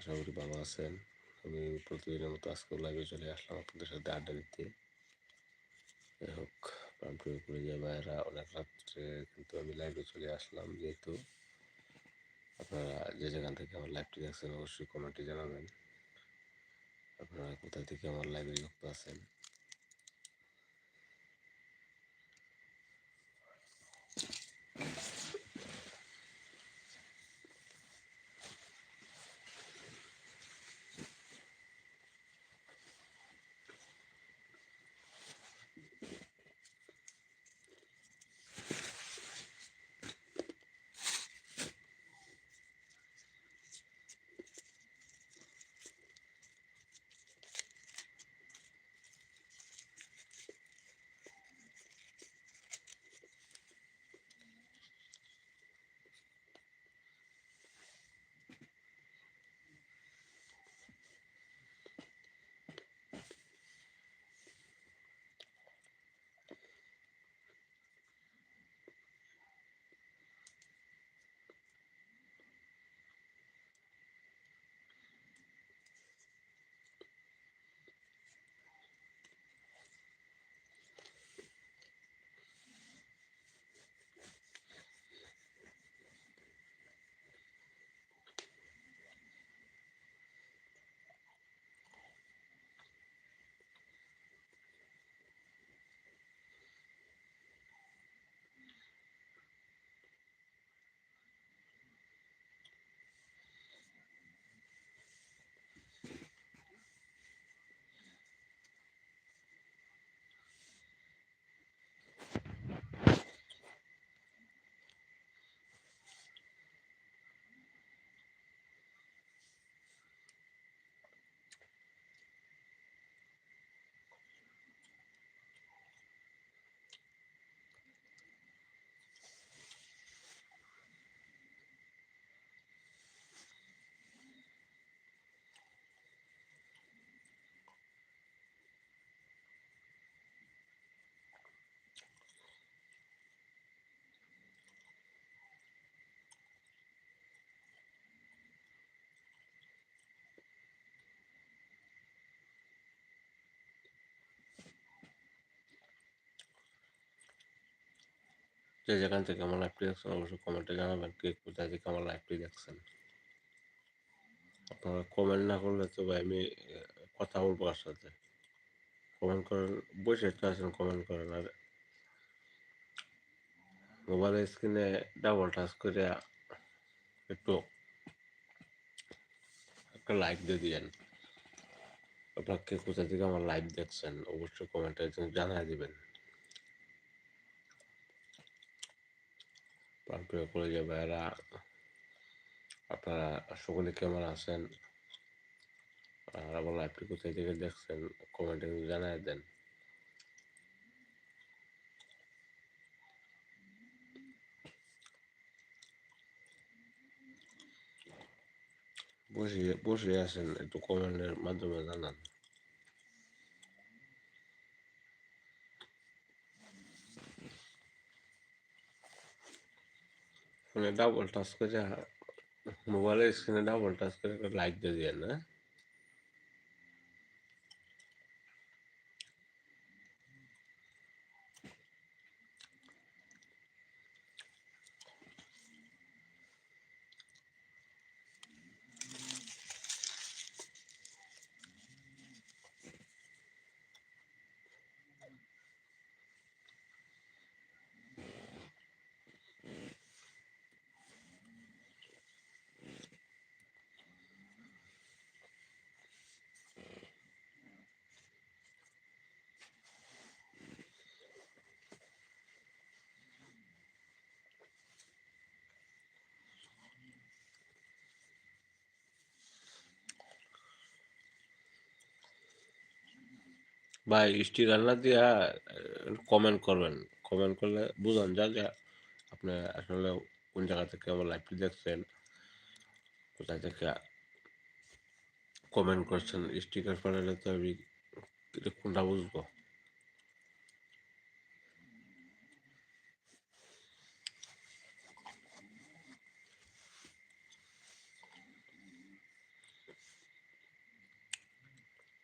আশা করি ভালো আছেন। আমি প্রতিদিনের মতো আজকে লাইভে চলে আসলাম আপনাদের সাথে আড্ডা দিতে। যাই হোক প্রাণপ্রিয় করে যায় ভাইয়েরা, অনেক রাত্রে কিন্তু আমি লাইভে চলে আসলাম যেহেতু। আপনারা যে যেখান থেকে আমার লাইভটি দেখছেন, অবশ্যই কমেন্টে জানাবেন। আপনারা কোথা থেকে আমার লাইভে যুক্ত আছেন? যে যেখান থেকে আমার লাইভটি দেখছেন, অবশ্যই কমেন্টে জানাবেন কে কোথায় থেকে আমার লাইভটি দেখছেন। আপনারা কমেন্ট না করলে তো ভাই আমি কথা বলব কার সাথে? কমেন্ট করেন, বসে আছেন কমেন্ট করেন। আর মোবাইলের স্ক্রিনে ডাবল টাচ করে একটু একটা লাইক দিয়ে দিয়েন। আপনার কে কোথা থেকে আমার লাইভ দেখছেন, অবশ্যই কমেন্টে জানাই দিবেন। প্রাণপ্রিয় করে যে ভাইয়েরা আপনারা সকলে কেমন আছেন আর আমার লাইভটি কোথায় থেকে দেখছেন কমেন্টে জানাই দেন বসে বসে আছেন একটু কমেন্টের মাধ্যমে জানান ডাবল টাচ করে মোবাইলের স্ক্রিনে ডাবল টাচ করে লাইক দিয়ে দিয়ে না ভাই স্টিকার না দিয়া কমেন্ট করবেন। কমেন্ট করলে বুঝান যা যা আপনি আসলে কোন জায়গা থেকে আমার লাইভটি দেখছেন, কোথায় থেকে কমেন্ট করছেন স্টিকার পাঠালে তো আমি কোনটা বুঝব?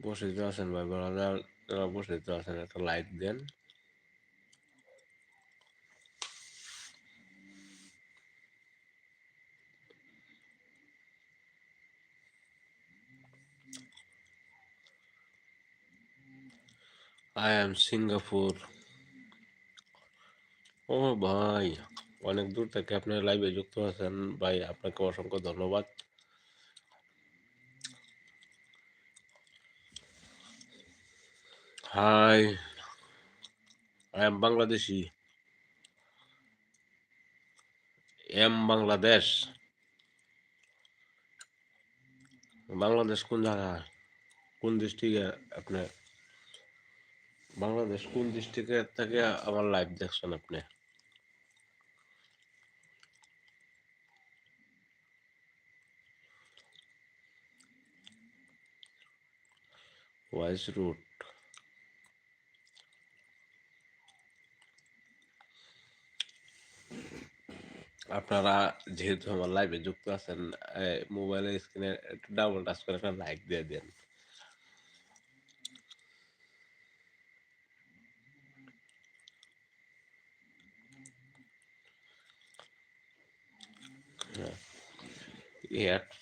বসে আছেন ভাই ব্রাদার বসে তো আছেন একটা লাইক দেন। আই এম সিঙ্গাপুর ও ভাই অনেক দূর থেকে আপনি লাইভে যুক্ত আছেন। ভাই, আপনাকে অসংখ্য ধন্যবাদ। Hi I am Bangladeshi am Bangladesh Bangladesh কোন জায়গায় কোন ডিস্ট্রিক্টে আপনি বাংলাদেশ কোন ডিস্ট্রিক্টে থেকে আমার লাইভ দেখছেন আপনি ওয়াইস রুট আপনারা যেহেতু আমার লাইভে যুক্ত আছেন মোবাইলের স্ক্রিনে একটু ডাবল টাচ করে একটা লাইক দিয়ে দেন।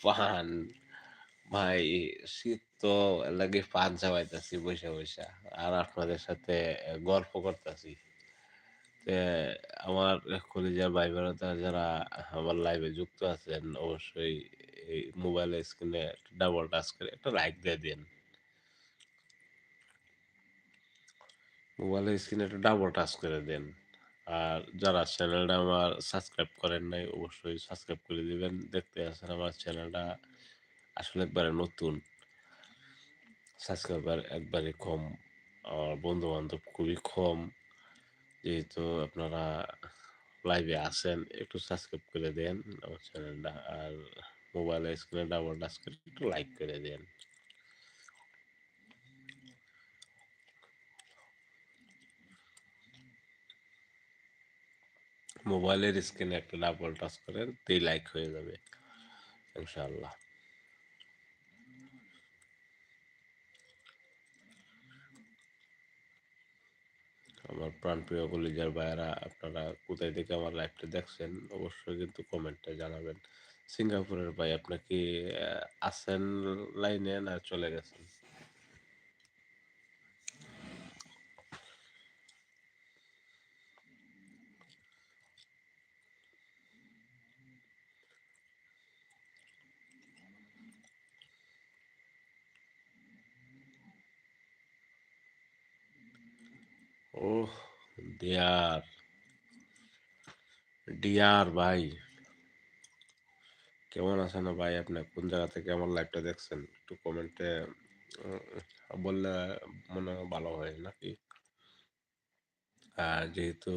পান ভাই, শীত তো লাগে পান চাবাইতেছি বসে বসে। আর আপনাদের সাথে গল্প করতেছি। আমার কলিজার ভাই বোনেরা যারা আমার লাইভে যুক্ত আছেন, অবশ্যই এই মোবাইলের স্ক্রিনে ডাবল টাচ করে একটা লাইক দিয়ে দিন মোবাইলের স্ক্রিনে একটা ডাবল টাচ করে দেন আর যারা চ্যানেলটা আমার সাবস্ক্রাইব করেন নাই, অবশ্যই সাবস্ক্রাইব করে দিবেন। দেখতে আছেন আমার চ্যানেলটা আসলে একবারে নতুন। সাবস্ক্রাইবার একবারে কম, আর বন্ধু বান্ধব খুবই কম। যেহেতু আপনারা লাইভে আসেন একটু সাবস্ক্রাইব করে দেন আমার চ্যানেলটা আর মোবাইলের স্ক্রিনে ডাবল টাচ করে একটু লাইক করে দেন। মোবাইলের স্ক্রিনে একটা ডাবল টাচ করেন, তেই লাইক হয়ে যাবে, ইনশাআল্লাহ। আমার প্রাণ প্রাণপ্রিয় কলিজার ভাইয়েরা, আপনারা কোথায় থেকে আমার লাইভটা দেখছেন, অবশ্যই কিন্তু কমেন্টে জানাবেন। সিঙ্গাপুরের ভাই আপনার কি আছেন লাইনে না চলে গেছেন? ডিয়ার ডিয়ার ভাই। কেমন আছেন ভাই আপনি? কোন জায়গা থেকে আমার লাইভটা দেখছেন? একটু কমেন্টে বললে মনে ভালো হয় নাকি? যেহেতু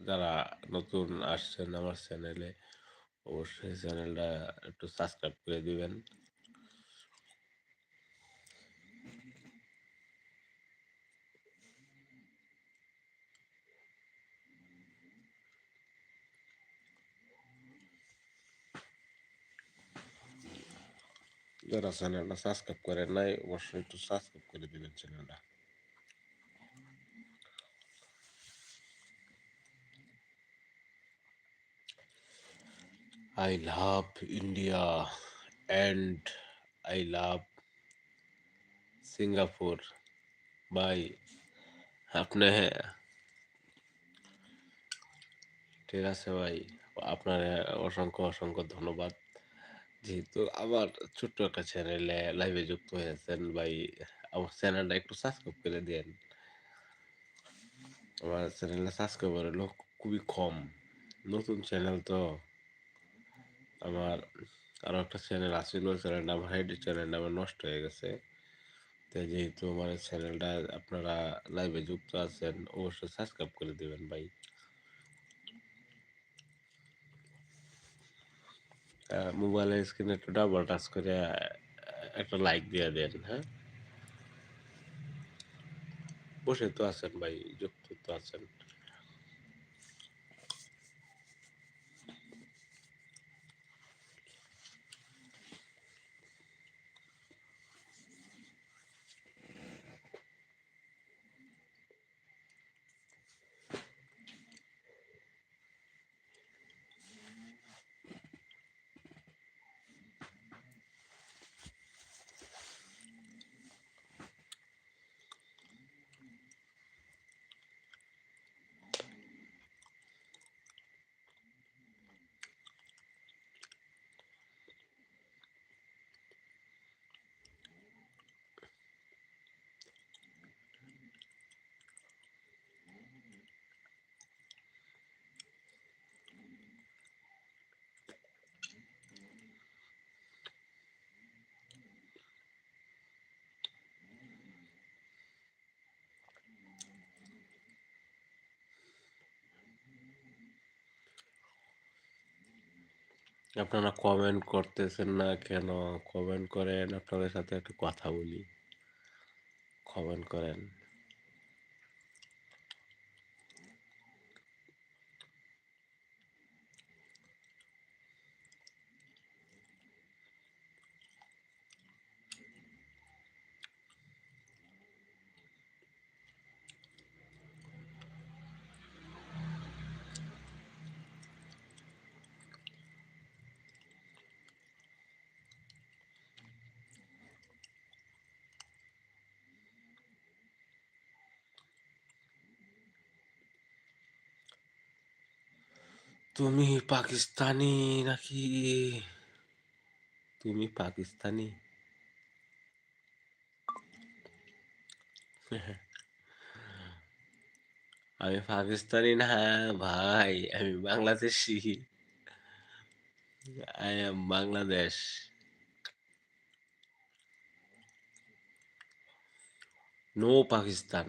যারা নতুন আসছেন আমার চ্যানেলে অবশ্যই চ্যানেলটা একটু সাবস্ক্রাইব করে দিবেন। যারা চ্যানেলটা সাবস্ক্রাইব করেন নাই অবশ্যই একটু সাবস্ক্রাইব করে দিবেন চ্যানেলটা I love India and I love Singapore ভাই আপনি হ্যাঁ ঠিক আছে ভাই আপনার অসংখ্য অসংখ্য ধন্যবাদ যেহেতু আমার ছোট্ট একটা চ্যানেলে লাইভে যুক্ত হয়েছেন ভাই। আমার চ্যানেলটা একটু সাবস্ক্রাইব করে দেন। আমার চ্যানেলটা সাবস্ক্রাইবার লোক খুবই কম। নতুন চ্যানেল তো আমার আরও একটা চ্যানেল আছিল চ্যানেলটা আমার হাইডি চ্যানেলটা আমার নষ্ট হয়ে গেছে। তো যেহেতু আমার চ্যানেলটা আপনারা লাইভে যুক্ত আছেন, অবশ্যই সাবস্ক্রাইব করে দেবেন ভাই। মোবাইলের স্ক্রিনে একটু ডাবল টাচ করে একটা লাইক দিয়ে দেন হ্যাঁ? বসে তো আছেন ভাই, যুক্ত তো আছেন। আপনারা কমেন্ট করতেছেন না কেন? কমেন্ট করেন আপনাদের সাথে একটু কথা বলি। কমেন্ট করেন। তুমি পাকিস্তানি নাকি? তুমি পাকিস্তানি? আমি পাকিস্তানি না, ভাই, আমি Bangladeshi. I am Bangladesh no Pakistan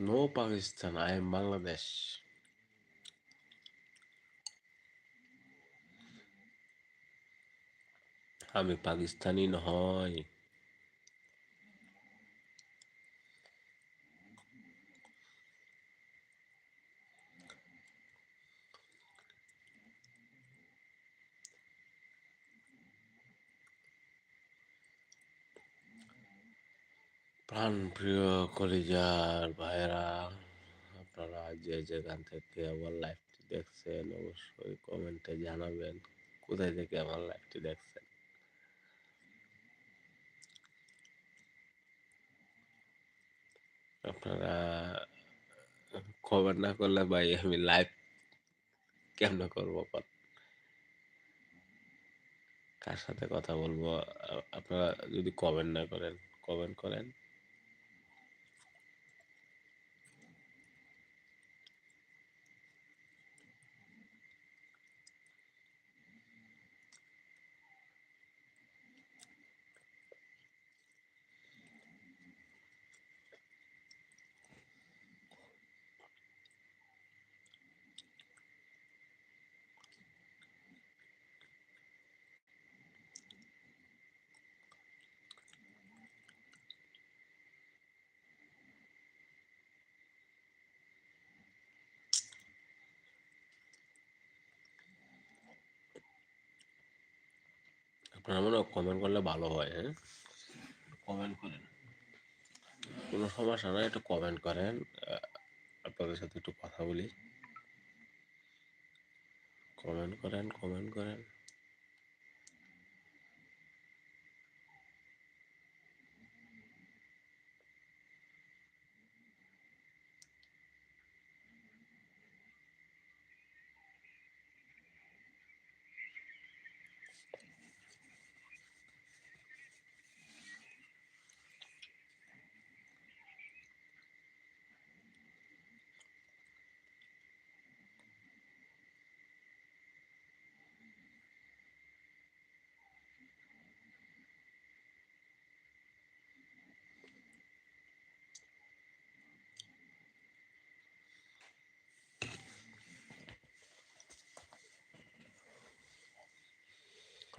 no Pakistan I am Bangladesh আমি পাকিস্তানি নয় প্রাণ প্রিয় কলিজার ভাইরা আপনারা যে যেখান থেকে আমার লাইভটি দেখছেন, অবশ্যই কমেন্টে জানাবেন, কোথায় থেকে আমার লাইভটি দেখছেন? আপনারা কমেন্ট না করলে ভাই আমি লাইভ কেমনে করব কার সাথে কথা বলব? আপনারা যদি কমেন্ট না করেন কমেন্ট করেন। আপনারা মনে কমেন্ট করলে ভালো হয় হ্যাঁ? কমেন্ট করেন। কোনো সমস্যা নয় একটু কমেন্ট করেন আপনাদের সাথে একটু কথা বলি। কমেন্ট করেন কমেন্ট করেন।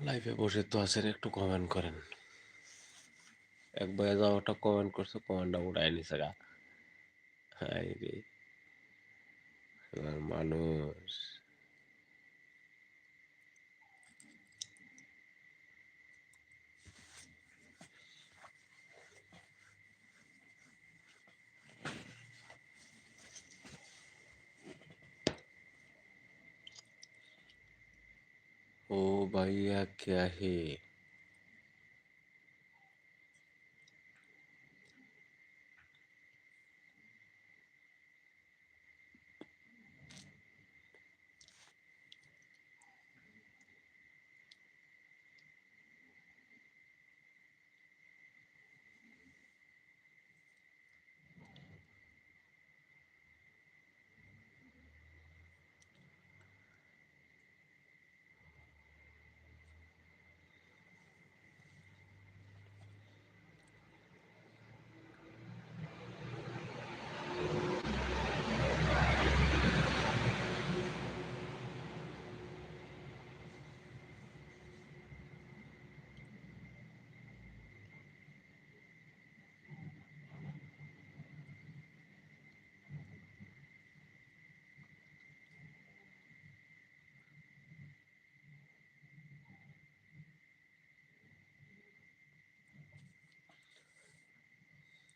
লাইভে বসে তো আছেন একটু কমেন্ট করেন। এক বয়ে যাওয়াটা কমেন্ট করছে কমেন্টটা উড়াই নিছে গা। হাই রে। মানুষ। ओ भाई क्या है?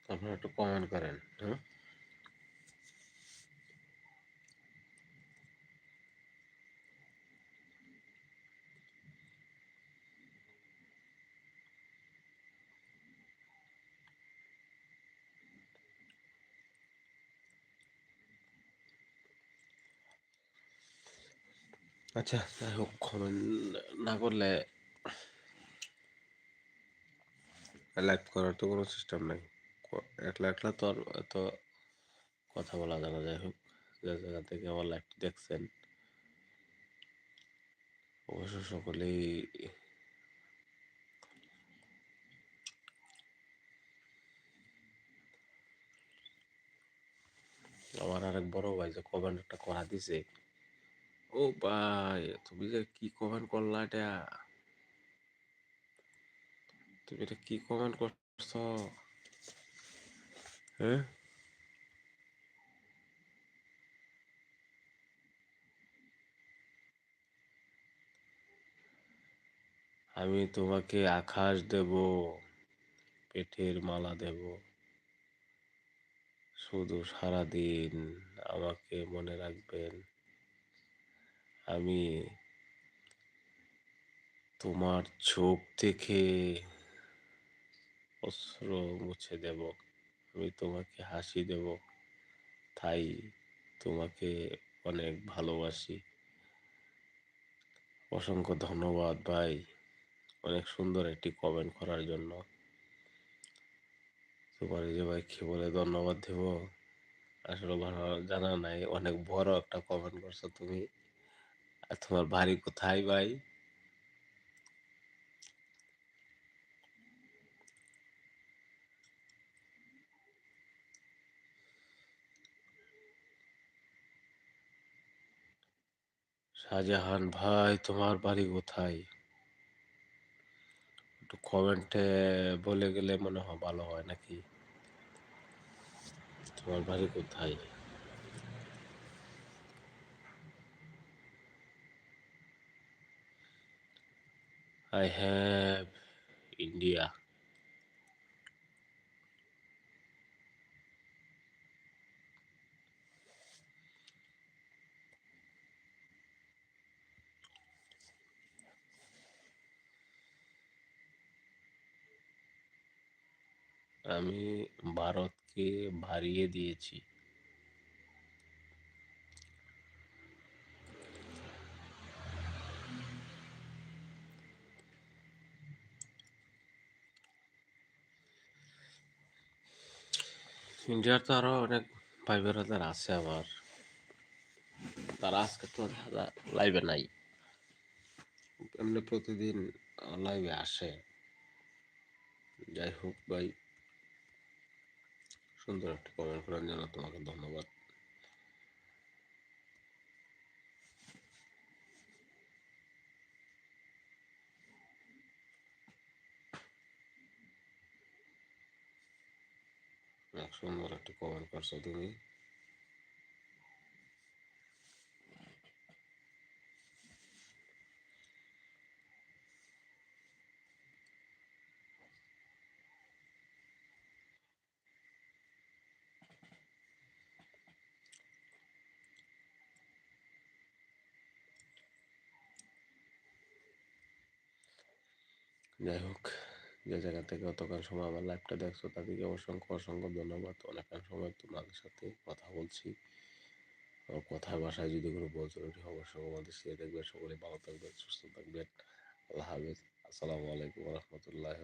আপনারা একটু কমেন্ট করেন হ্যাঁ আচ্ছা যাই হোক কমেন্ট না করলে লাইভ করার তো কোনো সিস্টেম নাই। একলা একলা তো আর এত কথা বলা যাবে যাই হোক, যে জায়গা থেকে আমার লাইভটি দেখছেন, অবশ্য সকলেই আমার আরেক বড় ভাই যে কমেন্ট একটা করা দিছে, ও ভাই, তুমি যে কি কমেন্ট করলা এটা? তুমি এটা কি কমেন্ট করছ? হ্যাঁ আমি তোমাকে আকাশ দেব, পেটের মালা দেব। শুধু সারাদিন আমাকে মনে রাখবেন। আমি তোমার চোখ থেকে অস্ত্র মুছে দেব। আমি তোমাকে হাসি দেব। তাই তোমাকে অনেক ভালোবাসি। অসংখ্য ধন্যবাদ ভাই। অনেক সুন্দর একটি কমেন্ট করার জন্য। তোমার যে ভাই কি বলে ধন্যবাদ দেব। আসলে ভালো জানা নাই, অনেক বড় একটা কমেন্ট করছ তুমি। আর তোমার বাড়ি কোথায় ভাই? শাহজাহান, ভাই, তোমার বাড়ি কোথায়? একটু কমেন্টে বলে গেলে মনে হয় ভালো হয় নাকি? তোমার বাড়ি কোথায়? I have India. আমি ভারতকে ভারিয়ে দিয়েছি। ইন্ডিয়ার তো আরও অনেক ভাই বেড়াদার আছে আমার। তারা আজকে তো লাইভে নাই। এমনি প্রতিদিন লাইভে আসে। যাই হোক ভাই। সুন্দর একটা কমেন্ট করার জন্য তোমাকে ধন্যবাদ অনেক সুন্দর একটা কমেন্ট করছ তুমি যাই হোক, যে জায়গা থেকে গতকাল সময় আমার লাইভটা দেখছ, তাদেরকে অসংখ্য অসংখ্য ধন্যবাদ। অনেকক্ষণ সময় তোমাদের সাথে কথা বলছি। কথা ভাষায় যদি কোনো বল জরুরি অবশ্যই আমাদের সে দেখবে সকলে ভালো থাকবেন, সুস্থ থাকবেন। আল্লাহ হাফিজ। আসসালামু আলাইকুম রহমতুল্লাহ